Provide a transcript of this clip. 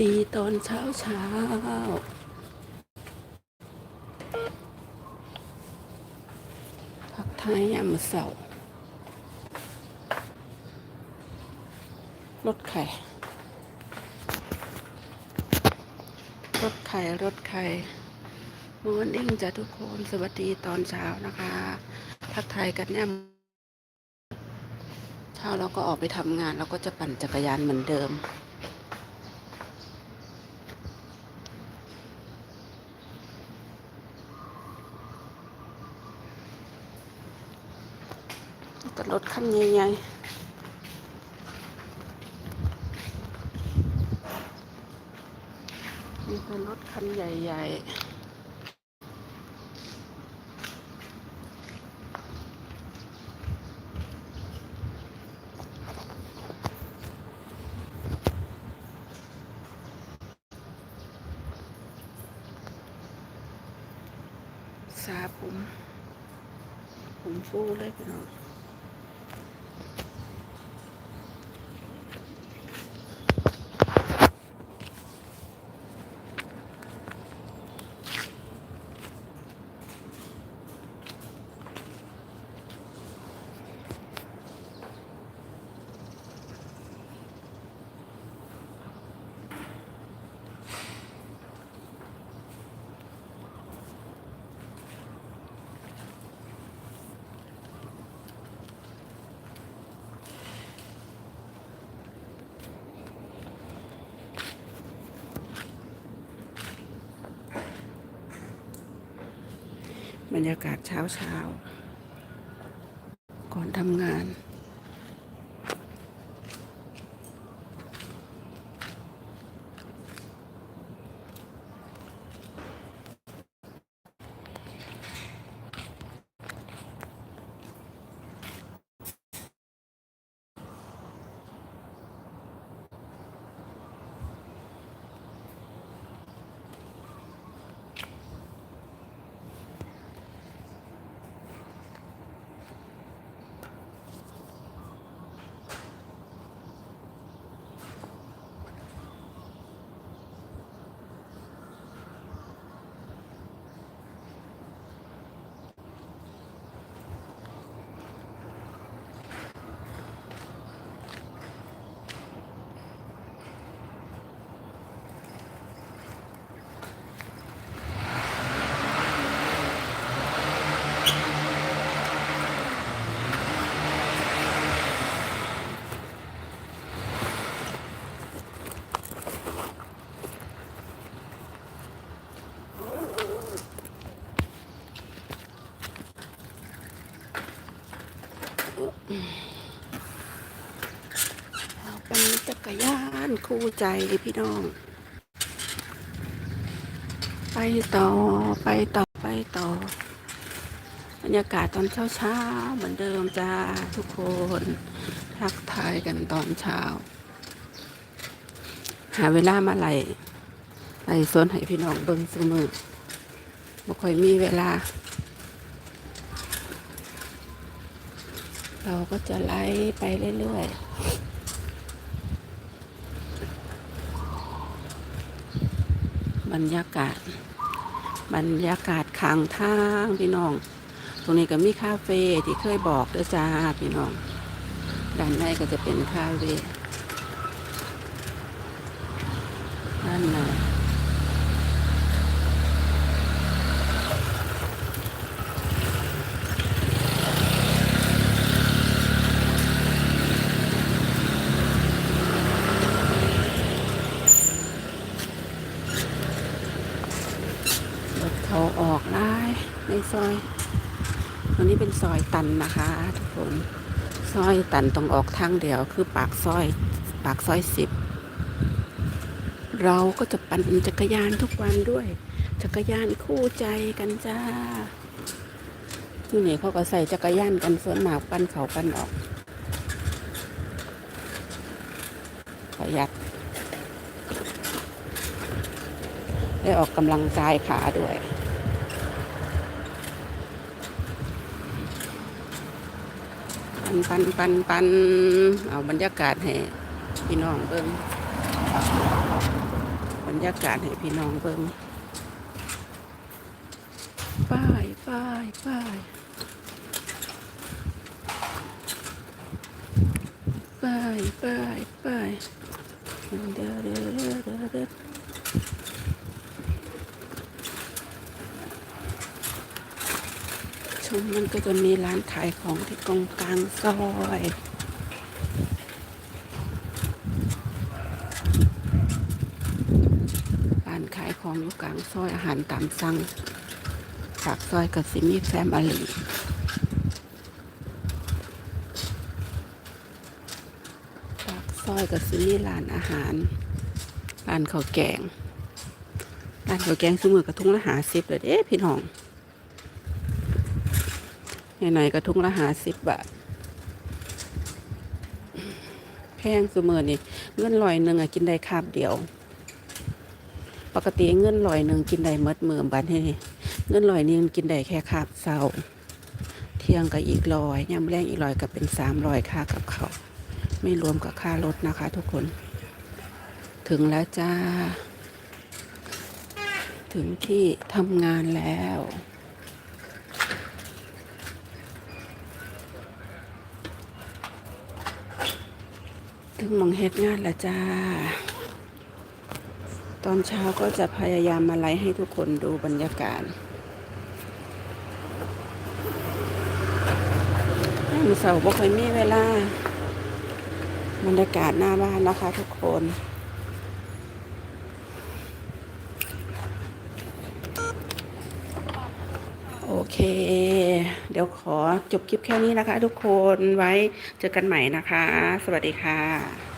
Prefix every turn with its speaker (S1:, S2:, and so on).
S1: ดีตอนเช้าเช้าพักไทายยามเสาร์รถไข่รถไข่รถไข่มอร์นิ่งจ้ะทุกคนสวัสดีตอนเช้านะคะทักทายกันเนี่ยามเช้าเราก็ออกไปทำงานเราก็จะปั่นจักรยานเหมือนเดิม แต่รถคันใหญ่ๆมีแต่รถคันใหญ่ๆสาผม ผมฟูเลยพี่น้อง บรรยากาศเช้าเช้าก่อนทำงาน เราเป็นจักรยานคู่ใจพี่น้อง ไปต่อไปต่อไปต่อบรรยากาศตอนเช้าเช้าเหมือนเดิมจ้าทุกคนทักทายกันตอนเช้า หาเวลามาไหลไหลสวนให้พี่น้องเบิ่งซื้อมือบ่ค่อยมีเวลา เราก็จะไล่ไปเรื่อยๆบรรยากาศ บรรยากาศข้างทางพี่น้อง ตรงนี้ก็มีคาเฟ่ที่เคยบอกเด้อจ้าพี่น้อง ด้านในก็จะเป็นคาเฟ่ด้านใน รถเขาออกได้ในซอยตรงนี้เป็นซอยตันนะคะ ทุกคน ซอยตันต้องออกทางเดียวคือปากซอย ปากซอยสิบเราก็จะปั่นจักรยานทุกวันด้วย จักรยานคู่ใจกันจ้าที่นี่เขาก็ใส่จักรยานกันส่วนมากปั่นเขาปั่นออกประหยั ได้ออกกำลังกายขาด้วย ปันปันปันปันเอาบรรยากาศให้พี่น้องเบิ่งบรรยากาศให้พี่น้องเบิ่งป้ายป้ายป้ายป้ายป้ายป้ายเดี๋ยวเดี๋ยวเดี๋ยวเดี๋ยวเดี๋ยว ชมมันก็จะมีร้านขายของที่กองกลางซอยร้านขายของอยู่กลางซอยอาหารตามสั่งปากซอยกับซิมีแฟมอลีปากซอยกับซิมีร้านอาหารร้านข้าวแกงร้านข้าวแกงสมือกระทุ่งละหาสิบเลยเด้พี่น้อง หนๆกระทุงละหาสิบบาท แพงสมือนี่เงินลอยหนึ่งอะกินได้คาบเดียว ปกติเงินลอยหนึ่งกินได้เมดมือบัดนี้เงินลอยหนึงกินได้แค่คาบเศร้าเที่ยงก็อีกลอยยำแรงอีกลอยก็เป็นสามลอยค่ากับเขาไม่รวมกับค่ารถนะคะ ทุกคน ถึงแล้วจ้า ถึงที่ทำงานแล้ว ถึงมองเฮ็ดงานล้วจ้า ตอนเช้าก็จะพยายามมาไลฟ์ให้ทุกคนดูบรรยากาศมือเสาร์บ่ค่อยมีเวลา บรรยากาศหน้าบ้านนะคะทุกคนโอเค เดี๋ยวขอจบคลิปแค่นี้นะคะ ทุกคนไว้เจอกันใหม่นะคะ สวัสดีค่ะ